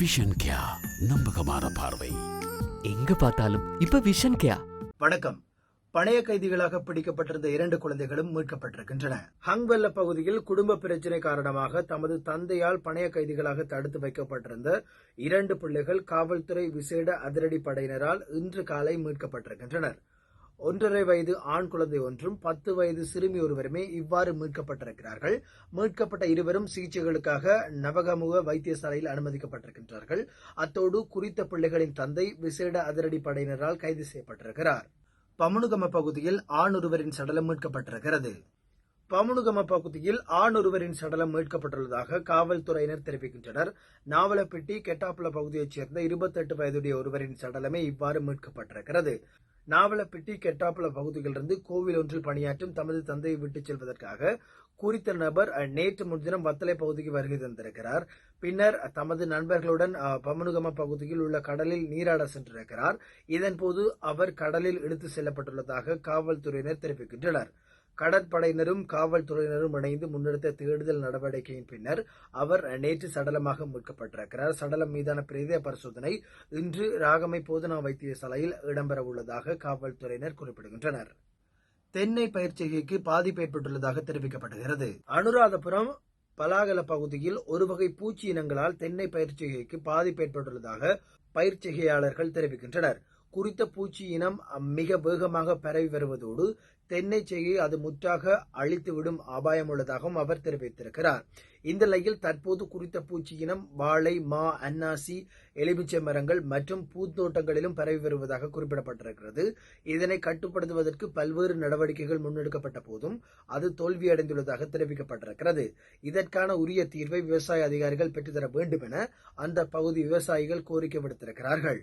Vision கியா நம்பகமான பார்வை. எங்க பார்த்தாலும் இப்ப விஷன் கேயா வணக்கம். பணைய கைதிகளாக பிடிக்கப்பட்டிருந்த இரண்டு குழந்தைகளும் மீட்கப்பட்டிருக்கின்றன. ஹங்வெல்ல பகுதியில் குடும்ப பிரச்சினை காரணமாக தமது தந்தையால் பணைய கைதிகளாக தடுத்து வைக்கப்பட்டிருந்த இரண்டு பிள்ளைகள் காவல்துறை விசேட அதிரடி படையினரால் இன்று காலை மீட்கப்பட்டிருக்கின்றனர். ஒன்றரை வயது ஆண் குழந்தை ஒன்றும் பத்து வயது சிறுமி ஒருவருமே இவ்வாறு மீட்கப்பட்டிருக்கிறார்கள். மீட்கப்பட்ட இருவரும் சிகிச்சைகளுக்காக நவகமுக வைத்தியசாலையில் அனுமதிக்கப்பட்டிருக்கின்றார்கள். அத்தோடு குறித்த பிள்ளைகளின் தந்தை விசேட அதிரடி படையினரால் கைது செய்யப்பட்டிருக்கிறார். பமுனுகம பகுதியில் ஆண் ஒருவரின் சடலம் மீட்கப்பட்டிருக்கிறது. பமுனுகம பகுதியில் ஆண் ஒருவரின் சடலம் மீட்கப்பட்டுள்ளதாக காவல்துறையினர் தெரிவிக்கின்றனர். நாவலப்பட்டி கெட்டாப்புல பகுதியைச் சேர்ந்த இருபத்தெட்டு வயதுடைய ஒருவரின் சடலமே இவ்வாறு மீட்கப்பட்டிருக்கிறது. நாவலப்பிட்டி கெட்டாப்புல பகுதியிலிருந்து கோவில் ஒன்றில் பணியாற்றும் தமது தந்தையை விட்டுச் செல்வதற்காக குறித்த நபர் நேற்று முன்தினம் வத்தலை பகுதிக்கு வருகை தந்திருக்கிறார். பின்னர் தமது நண்பர்களுடன் பமனுகம பகுதியில் உள்ள கடலில் நீராட சென்றிருக்கிறார். இதன்போது அவர் கடலில் இழுத்து செல்லப்பட்டுள்ளதாக காவல்துறையினர் தெரிவிக்கின்றனர். கடற்படையினரும் காவல்துறையினரும் இணைந்து முன்னெடுத்த தேடுதல் நடவடிக்கையின் பின்னர் அவர் நேற்று சடலமாக மீட்கப்பட்டிருக்கிறார். சடலம் மீதான பிரேத பரிசோதனை இன்று ராகமை போதனா வைத்தியசாலையில் இடம்பெற உள்ளதாக காவல்துறையினர் குறிப்பிடுகின்றனர். தென்னை பயிற்சிகைக்கு பாதிப்பு ஏற்பட்டுள்ளதாக தெரிவிக்கப்படுகிறது. அனுராதபுரம் பலாகல பகுதியில் ஒரு வகை பூச்சி இனங்களால் தென்னை பயிற்சிகைக்கு பாதிப்பு ஏற்பட்டுள்ளதாக பயிற்சிகையாளர்கள் தெரிவிக்கின்றனர். குறித்த பூச்சி இனம் மிக வேகமாக பரவி வருவதோடு தென்னை செய்யை அது முற்றாக அழித்துவிடும் அபாயம் உள்ளதாகவும் அவர் தெரிவித்திருக்கிறார். இந்த நிலையில் தற்போது குறித்த பூச்சி இனம் வாழை மா அன்னாசி எலுமிச்சை மரங்கள் மற்றும் பூந்தோட்டங்களிலும் பரவி வருவதாக குறிப்பிடப்பட்டிருக்கிறது. இதனை கட்டுப்படுத்துவதற்கு பல்வேறு நடவடிக்கைகள் முன்னெடுக்கப்பட்ட போதும் அது தோல்வியடைந்துள்ளதாக தெரிவிக்கப்பட்டிருக்கிறது. இதற்கான உரிய தீர்வை விவசாய அதிகாரிகள் பெற்றுத்தர வேண்டும் என அந்த பகுதி விவசாயிகள் கோரிக்கை விடுத்திருக்கிறார்கள்.